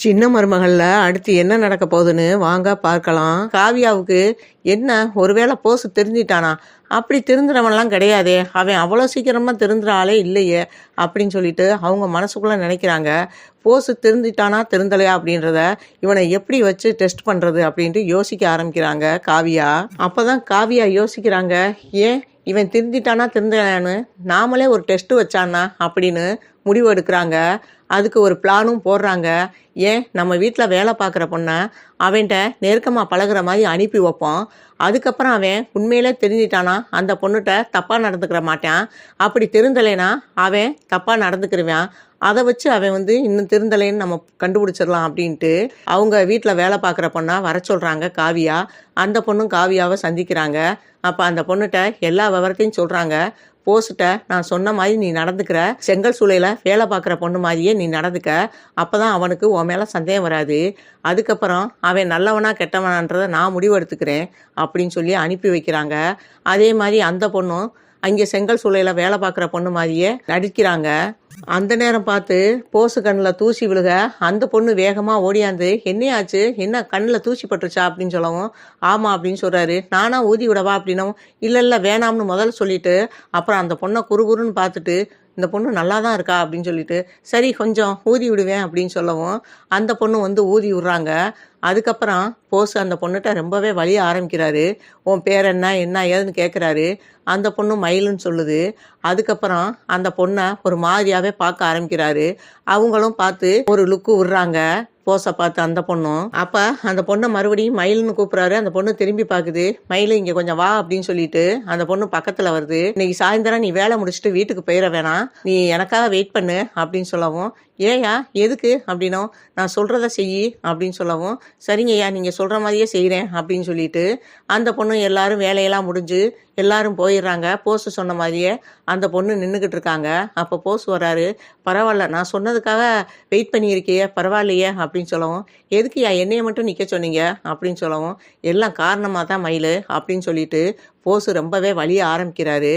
சின்ன மருமகளில் அடுத்து என்ன நடக்க போகுதுன்னு வாங்க பார்க்கலாம். காவியாவுக்கு என்ன? ஒருவேளை போசு தெரிஞ்சிட்டானா அப்படி திருந்துறவன்லாம் கிடையாதே. அவன் அவ்வளோ சீக்கிரமாக திருந்துற ஆளே இல்லையே அப்படின்னு சொல்லிட்டு அவங்க மனசுக்குள்ளே நினைக்கிறாங்க. போசு திருந்திட்டானா திருந்தலையா அப்படின்றத இவனை எப்படி வச்சு டெஸ்ட் பண்ணுறது அப்படின்ட்டு யோசிக்க ஆரம்பிக்கிறாங்க காவியா. அப்போ தான் காவியா யோசிக்கிறாங்க ஏன்? இவன் திருந்திட்டானா திருந்தலையான்னு? நாமளே ஒரு டெஸ்ட்டு வச்சானா அப்படின்னு முடிவு எடுக்கிறாங்க. அதுக்கு ஒரு பிளானும் போடுறாங்க. ஏன்? நம்ம வீட்டில் வேலை பார்க்குற பொண்ணை அவன்கிட்ட நெருக்கமாக பழகுற மாதிரி அனுப்பி வைப்போம் அதுக்கப்புறம் அவன் உண்மையிலே தெரிஞ்சிட்டானா? அந்த பொண்ணுகிட்ட தப்பாக நடந்துக்கிற மாட்டான். அப்படி திருந்தலைன்னா அவன் தப்பாக நடந்துக்கிருவான். அதை வச்சு அவன் வந்து இன்னும் திருந்தலைன்னு நம்ம கண்டுபிடிச்சிடலாம் அப்படின்ட்டு அவங்க வீட்டில் வேலை பார்க்குற பொண்ணை வர சொல்கிறாங்க காவியா. அந்த பொண்ணும் காவியாவை சந்திக்கிறாங்க. அப்போ அந்த பொண்ணுகிட்ட எல்லா விவரத்தையும் சொல்கிறாங்க போஸ்ட்டை நான் சொன்ன மாதிரி நீ நடந்துக்கிற செங்கல் சூளையில் வேலை பார்க்குற பொண்ணு மாதிரியே நீ நடந்துக்க. அப்போ தான் அவனுக்கு உன் மேலே சந்தேகம் வராது. அதுக்கப்புறம் அவன் நல்லவனா கெட்டவனான்றதை நான் முடிவெடுத்துக்கிறேன் அப்படின்னு சொல்லி அனுப்பி வைக்கிறாங்க. அதே மாதிரி அந்த பொண்ணும் அங்கே செங்கல் சூளையில் வேலை பார்க்குற பொண்ணு மாதிரியே நடிக்கிறாங்க. அந்த நேரம் பார்த்து போசு கண்ணில் தூசி விழுக அந்த பொண்ணு வேகமாக ஓடியாந்து என்னையாச்சு? என்ன கண்ணில் தூசி பட்டுருச்சா? அப்படின்னு சொல்லவும் ஆமாம் அப்படின்னு சொல்கிறாரு நானா ஊதி விடவா? அப்படின்னவும் இல்லை இல்லை வேணாம்னு முதல்ல சொல்லிட்டு அப்புறம் அந்த பொண்ணை குறுகுறுன்னு பார்த்துட்டு இந்த பொண்ணு நல்லா தான் இருக்கா அப்படின்னு சொல்லிட்டு சரி கொஞ்சம் ஊதி விடுவேன் அப்படின்னு சொல்லவும் அந்த பொண்ணு வந்து ஊதி விடுறாங்க. அதுக்கப்புறம் போஸ் அந்த பொண்ணுகிட்ட ரொம்பவே வழிய ஆரம்பிக்கிறாரு. உன் பேர் என்ன என்ன ஏதுன்னு கேட்குறாரு அந்த பொண்ணு மயிலுன்னு சொல்லுது. அதுக்கப்புறம் அந்த பொண்ணை ஒரு மாதிரியாகவே பார்க்க ஆரம்பிக்கிறாரு. அவங்களும் பார்த்து ஒரு லுக்கு விடுறாங்க. போஸை பார்த்து அந்த பொண்ணும் அப்போ அந்த பொண்ணை மறுபடியும் மயில்னு கூப்பிட்றாரு. அந்த பொண்ணு திரும்பி பார்க்குது. மயில் இங்கே கொஞ்சம் வா அப்படின்னு சொல்லிட்டு அந்த பொண்ணு பக்கத்தில் வருது. இன்னைக்கு சாயந்தரம் நீ வேலை முடிச்சுட்டு வீட்டுக்கு போயிட வேணாம். நீ எனக்காக வெயிட் பண்ணு அப்படின்னு சொல்லவும் ஏயா எதுக்கு? அப்படின்னும் நான் சொல்கிறத செய் அப்படின்னு சொல்லவும் சரிங்க ஐயா நீங்கள் சொல்கிற மாதிரியே செய்கிறேன் அப்படின்னு சொல்லிட்டு அந்த பொண்ணு எல்லாரும் வேலையெல்லாம் முடிஞ்சு எல்லாரும் போயிடுறாங்க. போஸ் சொன்ன மாதிரியே அந்த பொண்ணு நின்றுக்கிட்டு இருக்காங்க. அப்போ போஸ் வராரு பரவாயில்ல நான் சொன்னதுக்காக வெயிட் பண்ணியிருக்கியே பரவாயில்லையே அப்படின்னு அப்படின்னு சொல்லவும் எதுக்கு யா என்னையை மட்டும் நிற்க சொன்னீங்க? அப்படின்னு சொல்லவும் எல்லாம் காரணமாக தான் மயில் அப்படின்னு சொல்லிட்டு போஸு ரொம்பவே வலிய ஆரம்பிக்கிறாரு.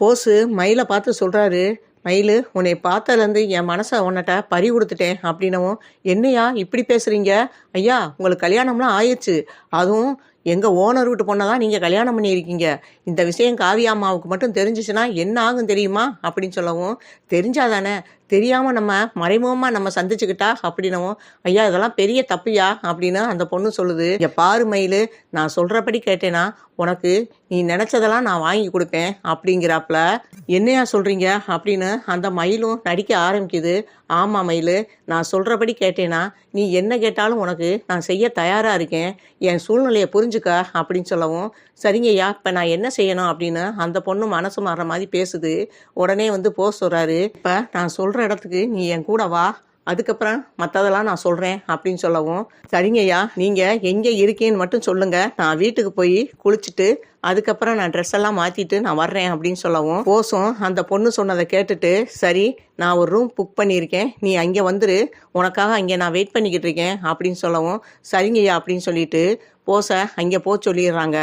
போஸு மயிலை பார்த்து சொல்கிறாரு மயில் உன்னை பார்த்ததுலேருந்து என் மனசை உன்னிட்ட பறி கொடுத்துட்டேன் அப்படின்னவும் என்னையா இப்படி பேசுகிறீங்க ஐயா உங்களுக்கு கல்யாணம்லாம் ஆயிடுச்சு அதுவும் எங்கள் ஓனர் வீட்டு பொண்ணை தான் நீங்கள் கல்யாணம் பண்ணியிருக்கீங்க. இந்த விஷயம் காவியா அம்மாவுக்கு மட்டும் தெரிஞ்சிச்சுன்னா என்ன ஆகும் தெரியுமா? அப்படின்னு சொல்லவும் தெரிஞ்சாதானே? தெரியாமல் நம்ம மறைமுகமாக நம்ம சந்திச்சுக்கிட்டா அப்படின்னவும் ஐயா இதெல்லாம் பெரிய தப்புயா? அப்படின்னு அந்த பொண்ணு சொல்லுது. இங்க பாரு மயில் நான் சொல்கிறபடி கேட்டேன்னா உனக்கு நீ நினச்சதெல்லாம் நான் வாங்கி கொடுப்பேன் அப்படிங்கிறாப்புல. என்னையா சொல்கிறீங்க அப்படின்னு அந்த மயிலும் நடிக்க ஆரம்பிக்குது. ஆமாம் மயில் நான் சொல்கிறபடி கேட்டேன்னா நீ என்ன கேட்டாலும் உனக்கு நான் செய்ய தயாராக இருக்கேன். என் சூழ்நிலையை புரிஞ்சுக்க அப்படின்னு சொல்லவும் சரிங்கய்யா இப்போ நான் என்ன செய்யணும் அப்படின்னு அந்த பொண்ணு மனசு மாறுற மாதிரி பேசுது. உடனே வந்து போக சொல்கிறாரு இப்போ நான் சொல்கிற இடத்துக்கு நீ என் கூட வா. அதுக்கப்புறம் மற்றதெல்லாம் நான் சொல்கிறேன் அப்படின்னு சொல்லவும் சரிங்கய்யா நீங்கள் எங்கே இருக்கேன்னு மட்டும் சொல்லுங்கள் நான் வீட்டுக்கு போய் குளிச்சுட்டு அதுக்கப்புறம் நான் ட்ரெஸ் எல்லாம் மாற்றிட்டு நான் வர்றேன் அப்படின்னு சொல்லவும் போசும் அந்த பொண்ணு சொன்னதை கேட்டுட்டு சரி நான் ஒரு ரூம் புக் பண்ணியிருக்கேன். நீ அங்கே வந்துரு. உனக்காக அங்கே நான் வெயிட் பண்ணிக்கிட்டு இருக்கேன் அப்படின்னு சொல்லவும் சரிங்கய்யா அப்படின்னு சொல்லிட்டு போச அங்கே போக சொல்லிடுறாங்க.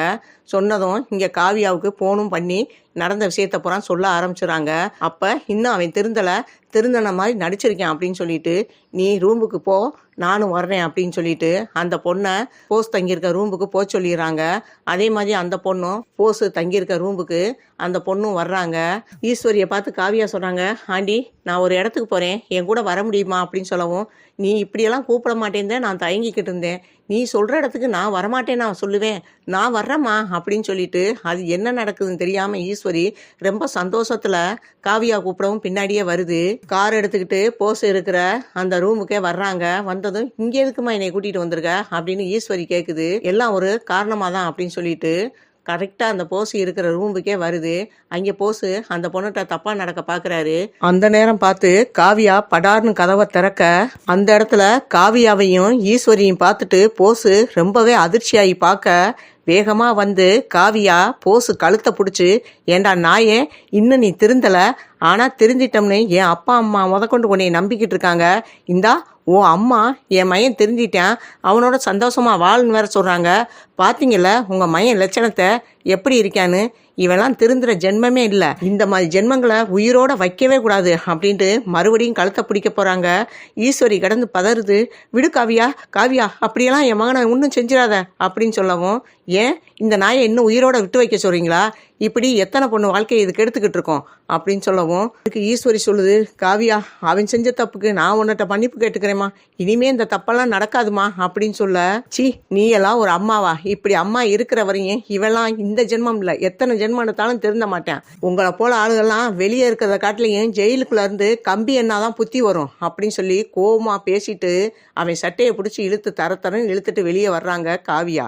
சொன்னதும் இங்கே காவியாவுக்கு ஃபோனும் பண்ணி நடந்த விஷயத்த பூரா சொல்ல ஆரம்பிச்சிடுறாங்க அப்போ இன்னும் அவன் திருந்தலை திருந்தன மாதிரி நடிச்சிருக்கேன் அப்படின்னு சொல்லிட்டு நீ ரூமுக்கு போ. நானும் வர்றேன் அப்படின்னு சொல்லிட்டு அந்த பொண்ணை போஸ் தங்கியிருக்க ரூமுக்கு போக சொல்லிடுறாங்க. அதே மாதிரி அந்த பொண்ணும் போஸ் தங்கியிருக்க ரூமுக்கு அந்த பொண்ணும் வர்றாங்க. ஈஸ்வரியை பார்த்து காவியா சொல்கிறாங்க ஆண்டி நான் ஒரு இடத்துக்கு போகிறேன் என் கூட வர முடியுமா? அப்படின்னு சொல்லவும் நீ இப்படியெல்லாம் கூப்பிட மாட்டேன் நான் தயங்கிக்கிட்டு இருந்தேன். நீ சொல்கிற இடத்துக்கு நான் வரமாட்டேன் நான் சொல்லுவேன். நான் வர்றேம்மா அப்படின்னு சொல்லிட்டு அது என்ன நடக்குதுன்னு தெரியாமல் ஈஸ்வரி ரொம்ப சந்தோஷத்தில் காவியா கூப்பிடவும் பின்னாடியே வருது. கார் எடுத்துக்கிட்டு போஸ் இருக்கிற அந்த ரூமுக்கே வர்றாங்க. வந்ததும் இங்கே எதுக்குமா என்னை கூட்டிகிட்டு வந்திருக்க? அப்படின்னு ஈஸ்வரி கேட்குது எல்லாம் ஒரு காரணமாக தான் அப்படின்னு சொல்லிட்டு கரெக்டாக அந்த போஸ் இருக்கிற ரூமுக்கே வருது. அங்கே போஸ் அந்த பொண்ணுகிட்ட தப்பாக நடக்க பார்க்குறாரு அந்த நேரம் பார்த்து காவியா படார்னு கதவை திறக்க அந்த இடத்துல காவியாவையும் ஈஸ்வரியும் பார்த்துட்டு போஸ் ரொம்பவே அதிர்ச்சியாகி பார்க்க வேகமாக வந்து காவியா போஸு கழுத்தை பிடிச்சி ஏண்டா நாயே இன்னும் நீ திருந்தலை? ஆனால் திருந்திட்டோம்னு என் அப்பா அம்மா முதக்கொண்டு உன்னை நம்பிக்கிட்டு இருக்காங்க. இந்தா உன் அம்மா என் மையன் திருந்திட்டான் அவனோட சந்தோஷமாக வாழ்னு வேற சொல்கிறாங்க பார்த்தீங்கல்ல உங்கள் மையன் லட்சணத்தை எப்படி இருக்கான்னு இவெல்லாம் திருந்துற ஜென்மமே இல்லை. இந்த மாதிரி ஜென்மங்களை உயிரோட வைக்கவே கூடாது அப்படின்ட்டு மறுபடியும் கழுத்தை பிடிக்க போறாங்க. ஈஸ்வரி கடந்து பதறுது. விடு காவியா காவியா அப்படியெல்லாம் என் மகனை இன்னும் செஞ்சிடாத அப்படின்னு சொல்லவும் ஏன்? இந்த நாயை இன்னும் உயிரோட விட்டு வைக்க சொல்றீங்களா? இப்படி எத்தனை பொண்ணு வாழ்க்கையை இதுக்கு எடுத்துக்கிட்டு இருக்கோம்? அப்படின்னு சொல்லவும் இதுக்கு ஈஸ்வரி சொல்லுது காவியா அவன் செஞ்ச தப்புக்கு நான் உன்னிட்ட மன்னிப்பு கேட்டுக்கிறேம்மா. இனிமே இந்த தப்பெல்லாம் நடக்காதுமா? அப்படின்னு சொல்ல சி நீ எல்லாம் ஒரு அம்மாவா? இப்படி அம்மா இருக்கிற வரையும் இவெல்லாம் இந்த ஜென்மம் இல்லை. எத்தனை ஜென்மம் எடுத்தாலும் திருந்த மாட்டேன். உங்களை போல ஆளுகள்லாம் வெளியே இருக்கிறத காட்டிலையும் ஜெயிலுக்குள்ள இருந்து கம்பி என்னாதான் புத்தி வரும்? அப்படின்னு சொல்லி கோபமாக பேசிட்டு அவன் சட்டையை பிடிச்சி இழுத்து தர தரன்னு இழுத்துட்டு வெளியே வர்றாங்க காவியா.